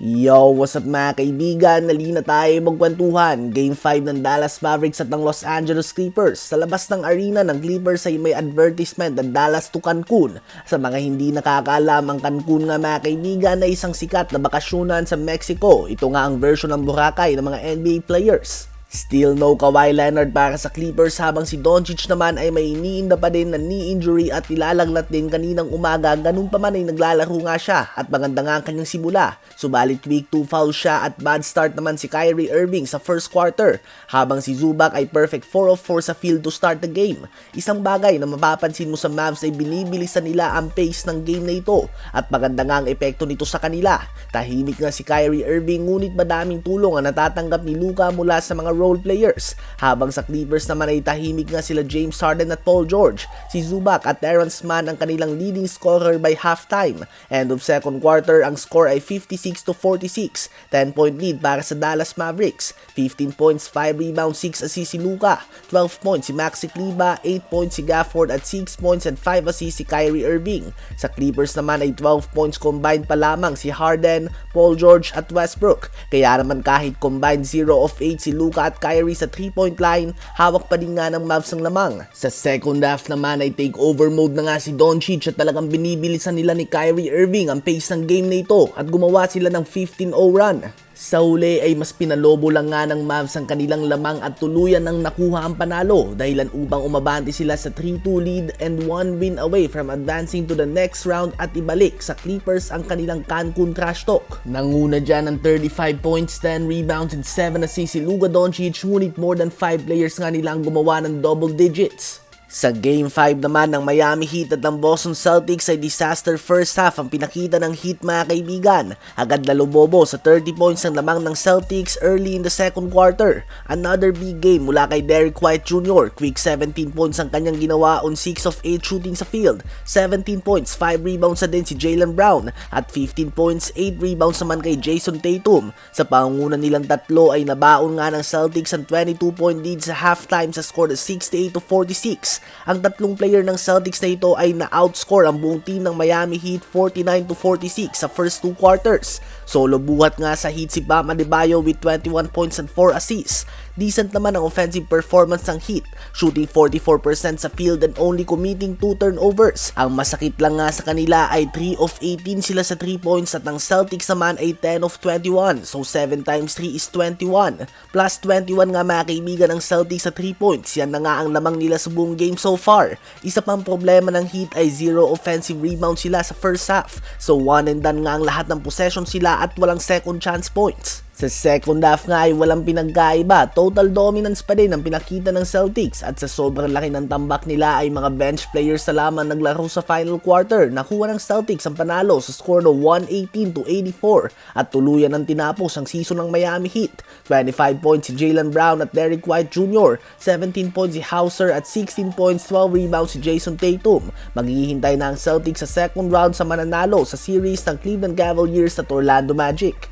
Yo, what's up mga kaibigan? Nalina tayo magkwentuhan. Game 5 ng Dallas Mavericks at ng Los Angeles Clippers. Sa labas ng arena ng Clippers ay may advertisement ng Dallas to Cancun. Sa mga hindi nakakaalam, ang Cancun nga mga kaibigan ay isang sikat na bakasyonan sa Mexico. Ito nga ang version ng Boracay ng mga NBA players. Still no Kawhi Leonard para sa Clippers habang si Doncic naman ay may iniinda pa din na knee injury at ilalaglat din kaninang umaga ganun pa man ay naglalaro nga siya at maganda nga ang kanyang simula. Subalit week 2 foul siya at bad start naman si Kyrie Irving sa first quarter habang si Zubac ay perfect 4 of 4 sa field to start the game. Isang bagay na mapapansin mo sa Mavs ay binibilisan nila ang pace ng game na ito at maganda nga ang epekto nito sa kanila. Tahimik nga si Kyrie Irving ngunit madaming tulong ang natatanggap ni Luka mula sa mga role players. Habang sa Clippers naman ay tahimik nga sila James Harden at Paul George. Si Zubac at Terrence Mann ang kanilang leading scorer by halftime. End of second quarter, ang score ay 56 to 46. 10 point lead para sa Dallas Mavericks. 15 points, 5 rebounds, 6 assists si Luka. 12 points si Maxi Kleber, 8 points si Gafford at 6 points and 5 assists si Kyrie Irving. Sa Clippers naman ay 12 points combined pa lamang si Harden, Paul George at Westbrook. Kaya naman kahit combined 0 of 8 si Luka at Kyrie sa 3-point line, hawak pa din nga ng Mavs ang lamang. Sa second half naman ay takeover mode na nga si Doncic at talagang binibilisan nila ni Kyrie Irving ang pace ng game na ito at gumawa sila ng 15-0 run. Sa uli ay mas pinalobo lang nga ng Mavs ang kanilang lamang at tuluyan ng nakuha ang panalo dahilan upang umabante sila sa 3-2 lead and 1 win away from advancing to the next round at ibalik sa Clippers ang kanilang Cancun trash talk. Nanguna dyan ng 35 points, 10 rebounds and 7 assists si Luka Doncic ngunit more than 5 players nga nila ang gumawa ng double digits. Sa Game 5 naman ng Miami Heat at ng Boston Celtics ay disaster first half ang pinakita ng Heat mga kaibigan. Agad na lumobo sa 30 points ng lamang ng Celtics early in the second quarter. Another big game mula kay Derrick White Jr. Quick 17 points ang kanyang ginawa on 6 of 8 shooting sa field. 17 points, 5 rebounds na din si Jalen Brown at 15 points, 8 rebounds naman kay Jason Tatum. Sa pangunguna nilang tatlo ay nabaon nga ng Celtics ang 22 point lead sa halftime sa score na 68 to 46. Ang tatlong player ng Celtics na ito ay na-outscore ang buong team ng Miami Heat 49 to 46 sa first two quarters. Solo buhat nga sa Heat si Bam Adebayo with 21 points and 4 assists. Decent naman ang offensive performance ng Heat, shooting 44% sa field and only committing 2 turnovers. Ang masakit lang nga sa kanila ay 3 of 18 sila sa 3 points at ang Celtics naman ay 10 of 21. So 7 times 3 is 21. Plus 21 nga mga kaibigan ng Celtics sa 3 points. Yan na nga ang lamang nila sa buong game so far. Isa pang problema ng Heat ay zero offensive rebound sila sa first half. So one and done nga ang lahat ng possession sila at walang second chance points. Sa second half nga ay walang pinagkaiba, total dominance pa din ang pinakita ng Celtics at sa sobrang laki ng tambak nila ay mga bench players sa lamang naglaro sa final quarter. Nakuha ng Celtics ang panalo sa score na 118 to 84 at tuluyan ng tinapos ang season ng Miami Heat. 25 points si Jalen Brown at Derrick White Jr., 17 points si Hauser at 16 points, 12 rebounds si Jason Tatum. Maghihintay na ang Celtics sa second round sa mananalo sa series ng Cleveland Cavaliers at Orlando Magic.